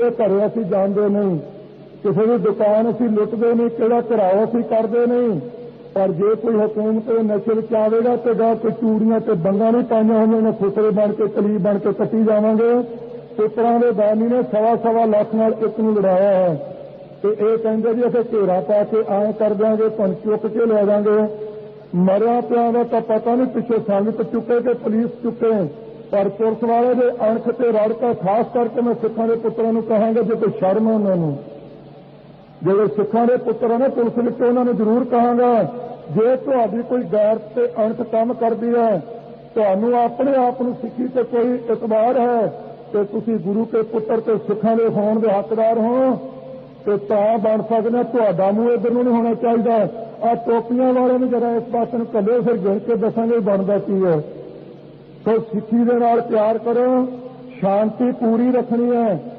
ਇਹ ਘਰੇ ਅਸੀਂ ਜਾਂਦੇ ਨਹੀਂ। ਕਿਸੇ ਦੀ ਦੁਕਾਨ ਅਸੀਂ ਲੁੱਟਦੇ ਨਹੀਂ, ਕਿਹੜਾ ਘਰਾਓ ਅਸੀਂ ਕਰਦੇ ਨਹੀਂ। ਪਰ ਜੇ ਕੋਈ ਹਕੂਮਤ ਨਸ਼ੇ ਵਿੱਚ ਆਵੇਗਾ ਤੇ ਗਾ ਕੋਈ ਚੂੜੀਆਂ ਤੇ ਬੰਗਾ ਨਹੀਂ ਪਾਈਆਂ ਹੋਈਆਂ ਨੇ ਖੁਸਰੇ ਬਣ ਕੇ, ਕਲੀ ਬਣ ਕੇ ਕੱਟੀ ਜਾਵਾਂਗੇ। ਪੁੱਤਰਾਂ ਦੇ ਬਾਨੀ ਨੇ ਸਵਾ ਸਵਾ ਲੱਖ ਨਾਲ ਇੱਕ ਨੂੰ ਲੜਾਇਆ ਹੈ। ਤੇ ਇਹ ਕਹਿੰਦੇ ਜੀ, ਅਸੀਂ ਘੇਰਾ ਪਾ ਕੇ ਐਂ ਕਰ ਦਿਆਂਗੇ ਤੁਹਾਨੂੰ ਚੁੱਕ ਕੇ ਲੈ ਜਾਾਂਗੇ ਮਰਿਆ ਪਿਆ ਦਾ ਤਾਂ ਪਤਾ ਨਹੀਂ ਪਿੱਛੇ ਸੰਗਤ ਚੁੱਕੇ ਕਿ ਪੁਲਿਸ ਚੁੱਕੇ। ਪਰ ਪੁਲਿਸ ਵਾਲੇ ਦੇ ਅਣਖ ਤੇ ਰੜ ਖਾਸ ਕਰਕੇ ਮੈਂ ਸਿੱਖਾਂ ਦੇ ਪੁੱਤਰਾਂ ਨੂੰ ਕਹਾਂਗਾ, ਜੇ ਕੋਈ ਸ਼ਰਮ ਉਹਨਾਂ ਨੂੰ ਜਿਹੜੇ ਸਿੱਖਾਂ ਦੇ ਪੁੱਤਰ ਨੇ ਪੁਲਿਸ ਵਿੱਚ ਉਹਨਾਂ ਨੂੰ ਜ਼ਰੂਰ ਕਹਾਂਗਾ, ਜੇ ਤੁਹਾਡੀ ਕੋਈ ਗੈਰਤ ਤੇ ਅਣਖ ਕੰਮ ਕਰਦੀ ਹੈ ਤੁਹਾਨੂੰ ਆਪਣੇ ਆਪ ਨੂੰ ਸਿੱਖੀ ਤੇ ਕੋਈ ਇਤਬਾਰ ਹੈ, ਤੇ ਤੁਸੀਂ ਗੁਰੂ ਕੇ ਪੁੱਤਰ ਤੇ ਸਿੱਖਾਂ ਦੇ ਹੋਣ ਦੇ ਹੱਕਦਾਰ ਹੋ, ਤੇ ਤਾਂ ਬਣ ਸਕਦੇ ਆ, ਤੁਹਾਡਾ ਮੂੰਹ ਇਧਰ ਨੂੰ ਨਹੀਂ ਹੋਣਾ ਚਾਹੀਦਾ। ਆ ਟੋਪੀਆਂ ਵਾਲਿਆਂ ਨੂੰ ਜਰਾ ਇਸ ਪਾਸੇ ਨੂੰ ਕੱਲੇ ਫਿਰ ਗਿਣ ਕੇ ਦੱਸਾਂਗੇ ਬਣਦਾ ਕੀ ਹੈ। ਸੋ ਸਿੱਖੀ ਦੇ ਨਾਲ ਪਿਆਰ ਕਰੋ ਸ਼ਾਂਤੀ ਪੂਰੀ ਰੱਖਣੀ ਹੈ।